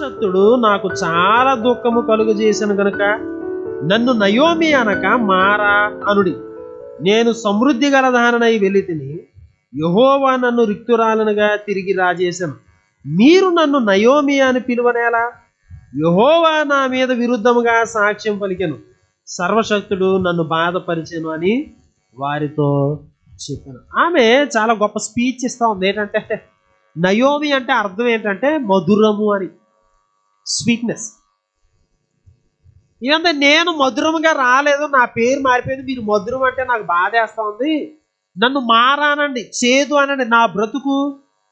శక్తుడు నాకు చాలా దుఃఖము కలుగు గనుక నన్ను నయోమి అనక మారా అనుడి. నేను సమృద్ధి గలదాననై వెళ్ళి తిని యహోవా నన్ను రిక్తురాలనుగా తిరిగి రాజేశాను. మీరు నన్ను నయోమి అని పిలువనేలా? యహోవా నా మీద విరుద్ధముగా సాక్ష్యం పలికెను. సర్వశక్తుడు నన్ను బాధపరిచెను అని వారితో చెప్పాను. ఆమె చాలా గొప్ప స్పీచ్ ఇస్తా ఉంది. ఏంటంటే నయోమి అంటే అర్థం ఏంటంటే మధురము అని. స్వీట్నెస్ ఇదంతా నేను మధురముగా రాలేదు నా పేరు మారిపోయింది మీరు మధురం అంటే నాకు బాధేస్తా ఉంది. నన్ను మారానండి చేదు అనండి నా బ్రతుకు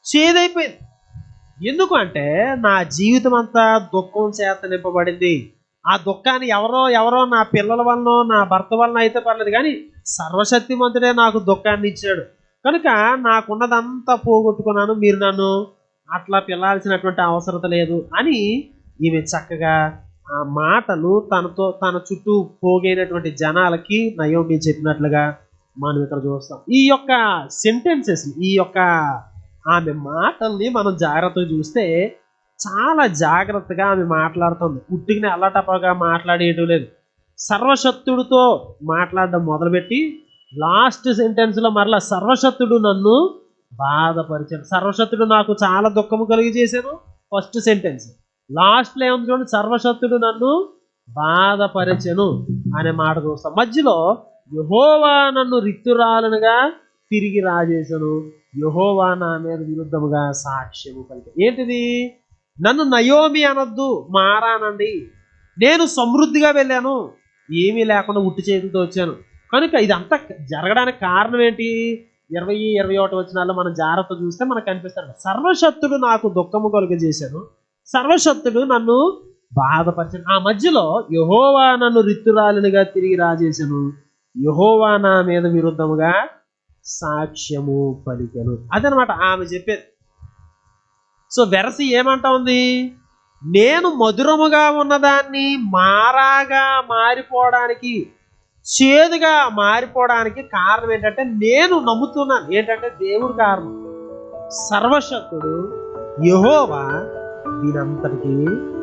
చేదైపోయింది. ఎందుకు అంటే నా జీవితం అంతా దుఃఖం చేత నింపబడింది. ఆ దుఃఖాన్ని ఎవరో ఎవరో నా పిల్లల వలన నా భర్త వలన అయితే పర్లేదు కానీ సర్వశక్తిమంతుడే నాకు దుఃఖాన్ని ఇచ్చాడు. కనుక నాకున్నదంతా పోగొట్టుకున్నాను మీరు నన్ను అట్లా పిల్లాల్సినటువంటి అవసరత లేదు అని ఈమె చక్కగా ఆ మాటలు తనతో తన చుట్టూ పోగైనటువంటి జనాలకి నయోమి చెప్పినట్లుగా మనం ఇక్కడ చూస్తాం. ఈ యొక్క సెంటెన్సెస్ ఈ యొక్క ఆమె మాటల్ని మనం జాగ్రత్తగా చూస్తే చాలా జాగ్రత్తగా ఆమె మాట్లాడుతుంది. ఉట్టిగిన అల్లటపగా మాట్లాడేయటం లేదు. సర్వశక్తుడితో మాట్లాడడం మొదలుపెట్టి లాస్ట్ సెంటెన్స్లో మరలా సర్వశక్తుడు నన్ను బాధపరిచాడు. సర్వశక్తుడు నాకు చాలా దుఃఖము కలిగి చేశాను ఫస్ట్ సెంటెన్స్. లాస్ట్లో ఏముంది చూడండి సర్వశక్తుడు నన్ను బాధపరచెను అనే మాట చూస్తాం. మధ్యలో యహోవా నన్ను రిక్తురాలనుగా తిరిగి రాజేశను. యహోవా నా మీద విరుద్ధముగా సాక్ష్యము పలిక ఏంటిది? నన్ను నయోమి అనొద్దు మారానండి నేను సమృద్ధిగా వెళ్ళాను. ఏమీ లేకుండా ఉట్టి చేతులతో వచ్చాను. కనుక ఇదంతా జరగడానికి కారణం ఏంటి? ఇరవై ఇరవై ఒకటి వచ్చినాల్లో మనం జాగ్రత్త చూస్తే మనకు కనిపిస్తాడు. సర్వశక్తుడు నాకు దుఃఖము కలుగజేశాను సర్వశక్తుడు నన్ను బాధపరిచాను ఆ మధ్యలో యహోవా నన్ను రిత్తురాలినిగా తిరిగి రాజేశాను. యహోవా నా మీద విరుద్ధముగా సాక్ష్యము పలికెను. అదనమాట ఆమె చెప్పేది. సో వెరసి ఏమంటా ఉంది? నేను మధురముగా ఉన్నదాన్ని మారాగా మారిపోవడానికి చేదుగా మారిపోవడానికి కారణం ఏంటంటే నేను నమ్ముతున్నాను. ఏంటంటే దేవుడు కారణం. సర్వశక్తుడు యహోవా దీనంతటికీ